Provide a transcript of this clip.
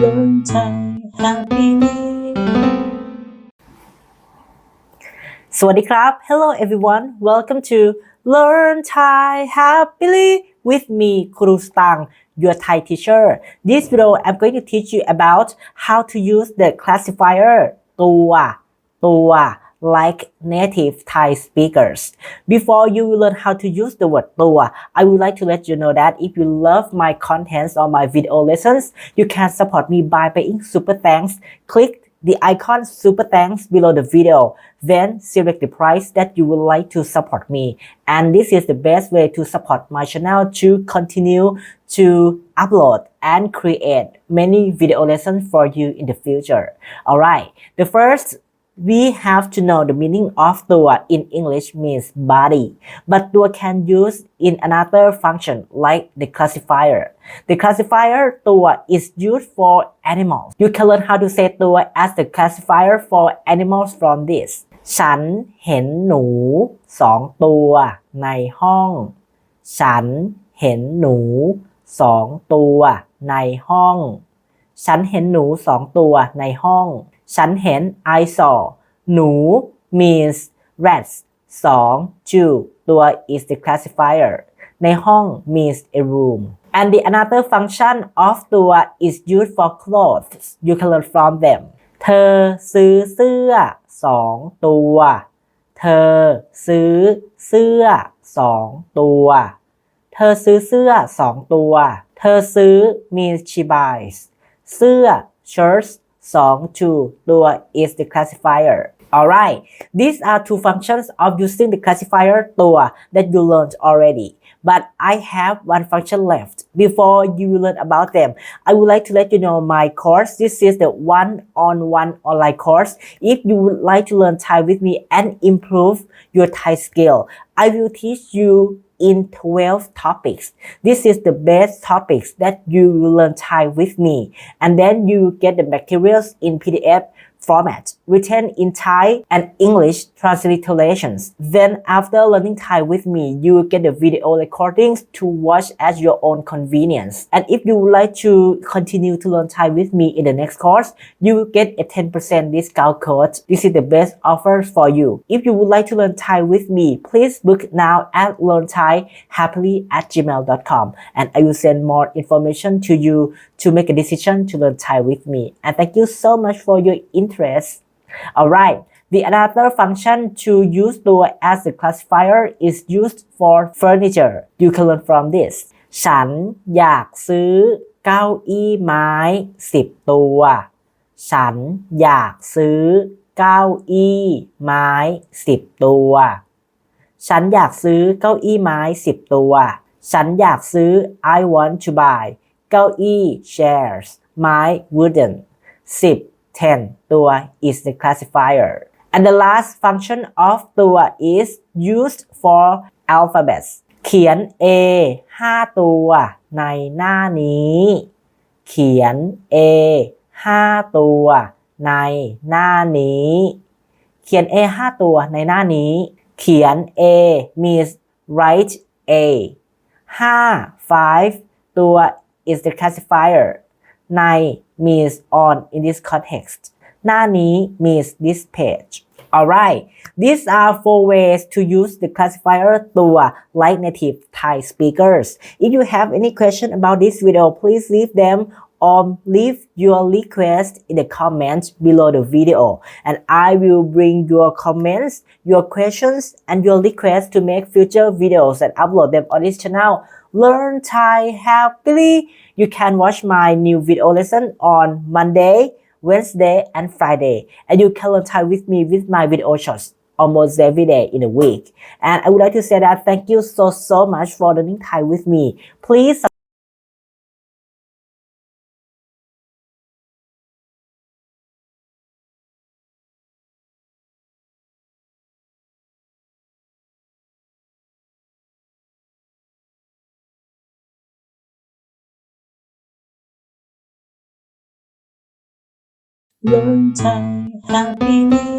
Learn Thai happily สวัสดีครับ Hello everyone Welcome to Learn Thai happily with me ครูสตัง your Thai teacher This video I'm going to teach you about how to use the classifier ตัว ตัว like native Thai speakers. Before you learn how to use the word ตัว I would like to let you know that if you love my contents or my video lessons, you can support me by paying super thanks. Click the icon super thanks below the video. Then select the price that you would like to support me. And this is the best way to support my channel to continue to upload and create many video lessons for you in the future. Alright, the first we have to know the meaning of ตัว in English means body, but ตัว can use in another function like the classifier. The classifier ตัว is used for animals. You can learn how to say ตัว as the classifier for animals from this. ฉันเห็นหนูสองตัวในห้อง ฉันเห็นหนูสองตัวในห้อง ฉันเห็นหนูสองตัวในห้อง ฉันเห็น I saw หนู means rats สอง Jew ตัว is the classifier ในห้อง means a room and the another function of ตัว is used for clothes you can learn from them เธอซื้อเสื้อสองตัว เธอซื้อเสื้อสองตัว เธอซื้อเสื้อสองตัว เธอซื้อ means she buys เสื้อ shirts สอง two ตัว is the classifier alright these are two functions of using the classifier ตัว that you learned already but I have one function left before you learn about them I would like to let you know my course this is the one-on-one online course if you would like to learn Thai with me and improve your Thai skill I will teach you in 12 topics. This is the best topics that you will learn Thai with me. And then you get the materials in PDF format written in Thai and English transliterations. Then after learning Thai with me, you will get the video recordings to watch at your own convenience. And if you would like to continue to learn Thai with me in the next course, you will get a 10% discount code. This is the best offer for you. If you would like to learn Thai with me, please book now at learn Thai happily at gmail.com and I will send more information to you to make a decision to learn Thai with me. And thank you so much for your interest Alright, the another function to use ตัว as a classifier is used for furniture. You can learn from this. ฉันอยากซื้อเก้าอี้ไม้สิบตัว ฉันอยากซื้อเก้าอี้ไม้สิบตัว ฉันอยากซื้อเก้าอี้ไม้สิบตัว ฉันอยากซื้อ I want to buy เก้าอี้ chairs ไม้ wooden สิบ 10 ตัว is the classifier and the last function of ตัว is used for alphabets เขียน A 5 ตัวในหน้านี้ เขียน A 5 ตัวในหน้านี้ เขียน A 5 ตัวในหน้านี้ เขียน A means write A 5 5 ตัว is the classifier ใน means on in this context หน้านี้ means this page alright these are four ways to use the classifier ตัว like native Thai speakers if you have any question about this video please leave them or leave your request in the comments below the video and I will bring your comments, your questions and your requests to make future videos and upload them on this channel. Learn Thai happily. You can watch my new video lesson on Monday, Wednesday and Friday and you can learn Thai with me with my video shorts almost every day in a week. And I would like to say that thank you so so much for learning Thai with me. Please เ Learn Thai happily